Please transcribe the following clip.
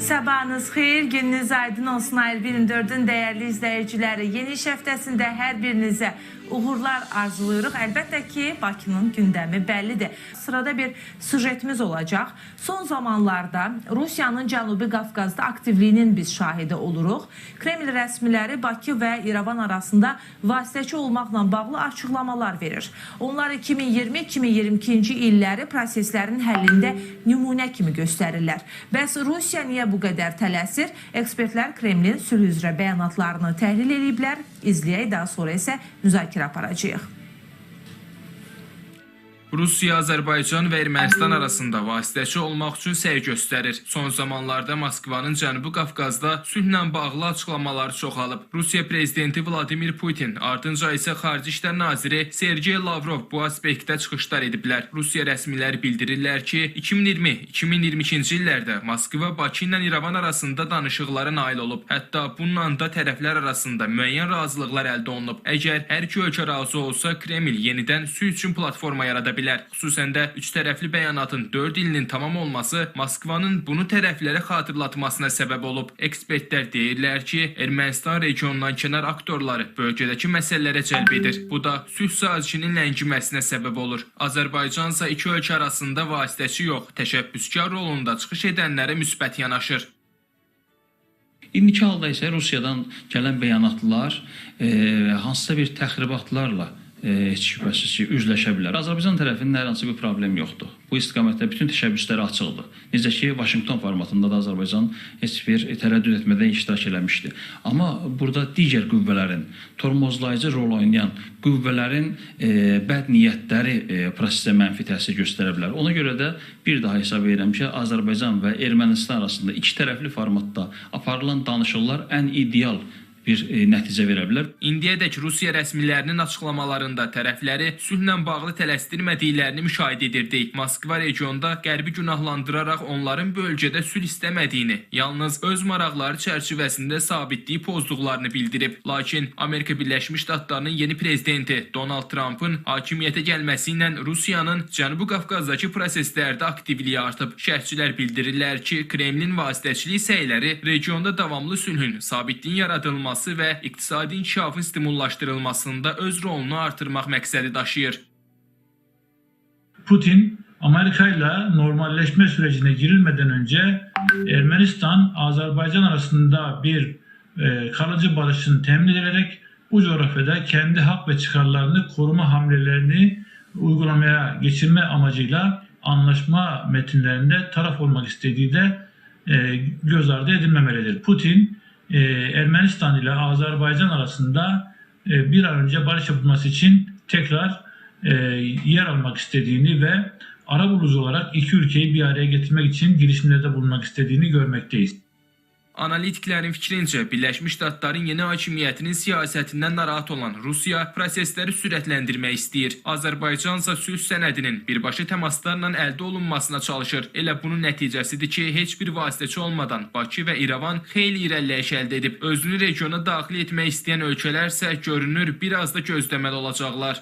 Sabahınız xeyir, gününüz aydın olsun Ayır 24'ün değerli izleyicileri. Yeni iş həftəsində hər birinizə uğurlar arzulayırıq. Əlbəttə ki, Bakının gündəmi bəllidir. Sırada bir sujetimiz olacaq. Son zamanlarda Rusiyanın Cənubi Qafqazda aktivliyinin biz şahidi oluruq. Kreml rəsmiləri Bakı və İrəvan arasında vasitəçi olmaqla bağlı açıqlamalar verir. Onlar 2020-2022-ci illəri proseslərin həllində nümunə kimi göstərirlər. Bəs Rusiya niyə bu qədər tələsir? Ekspertlər Kremlin sülh üzrə bəyanatlarını təhlil ediblər. İzləyək, daha sonra isə müzakirə aparacağıq. Rusiya, Azərbaycan və Ermənistan arasında vasitəçi olmaq üçün səy göstərir. Son zamanlarda Moskvanın Cənubi Qafqazda sülhlə bağlı açıqlamaları çoxalıb. Rusiya prezidenti Vladimir Putin, ardınca isə Xarici İşlər naziri Sergey Lavrov bu aspektdə çıxışlar ediblər. Rusiya rəsmiləri bildirirlər ki, 2020-2022-ci illərdə Moskva Bakı ilə İrəvan arasında danışıqlara nail olub. Hətta bununla da tərəflər arasında müəyyən razılıqlar əldə olunub. Əgər hər iki ölkə razı olsa, Kreml yenidən sülh üçün platforma yarada bilər. Xüsusən də üç tərəfli bəyanatın 4 ilinin tamam olması Moskvanın bunu tərəflərə xatırlatmasına səbəb olub. Ekspertlər deyirlər ki, Ermənistan regionundan kənar aktorları bölgədəki məsələlərə cəlb edir. Bu da sülh sazişinin ləngiməsinə səbəb olur. Azərbaycan isə iki ölkə arasında vasitəçi yox, təşəbbüskar rolunda çıxış edənlərə müsbət yanaşır. İndiki halda isə Rusiyadan gələn bəyanatlar e, hansısa bir təxribatlarla heç şübhəsiz ki, üzləşə bilər. Azərbaycan tərəfinin hər hansı bir problem yoxdur. Bu istiqamətdə bütün təşəbbüsləri açıqdır. Necə ki, Vaşinqton formatında da Azərbaycan heç bir tərəddüd etmədən iştirak eləmişdi. Amma burada digər qüvvələrin, tormozlayıcı rol oynayan qüvvələrin e, bəd niyyətləri e, prosesə mənfi təsir göstərə bilər. Ona görə də bir daha hesab edirəm ki, Azərbaycan və Ermənistan arasında iki tərəfli formatda aparılan danışıqlar ən ideal bir e, nəticə verə bilər. İndiyədək Rusiya rəsmilərinin açıqlamalarında tərəfləri sülhlə bağlı tələsdirmədiklərini müşahidə edirdik. Moskva regionda Qərbi günahlandıraraq onların bölgədə sülh istəmədiyini, yalnız öz maraqları çərçivəsində sabitliyi pozduqlarını bildirib. Lakin Amerika Birləşmiş Ştatlarının yeni prezidenti Donald Trump'ın hakimiyyətə gəlməsi ilə Rusiyanın Cənubi Qafqazdakı proseslərdə aktivliyi artıb. Şərhçilər bildirirlər ki, Kremlin vasitəçilik səyləri regionda davamlı sülhün, sabitliyin yaradılması və iqtisadi inkişafın stimullaşdırılmasında öz rolunu artırmaq məqsədi daşıyır. Putin Amerika ile normalleşme sürecine girilmeden önce Ermenistan, Azerbaycan arasında bir e, kalıcı barışın temin edilerek bu coğrafyada kendi hak ve çıkarlarını koruma hamlelerini uygulamaya geçirme amacıyla anlaşma metinlerinde taraf olmak istediği de e, göz ardı edilmemelidir. Putin e, Ermenistan ile Azerbaycan arasında e, bir an önce barış yapılması için tekrar e, yer almak istediğini ve arabulucu olarak iki ülkeyi bir araya getirmek için girişimlerde bulunmak istediğini görmekteyiz. Analitiklərin fikrincə, Birləşmiş Ştatların yeni hakimiyyətinin siyasətindən narahat olan Rusiya prosesləri sürətləndirmək istəyir. Azərbaycan isə sülh sənədinin birbaşa təmaslarla əldə olunmasına çalışır. Elə bunun nəticəsidir ki, heç bir vasitəçi olmadan Bakı və İrəvan xeyli irəliləyiş əldə edib. Özünü regiona daxil etmək istəyən ölkələr isə görünür biraz da gözləməli olacaqlar.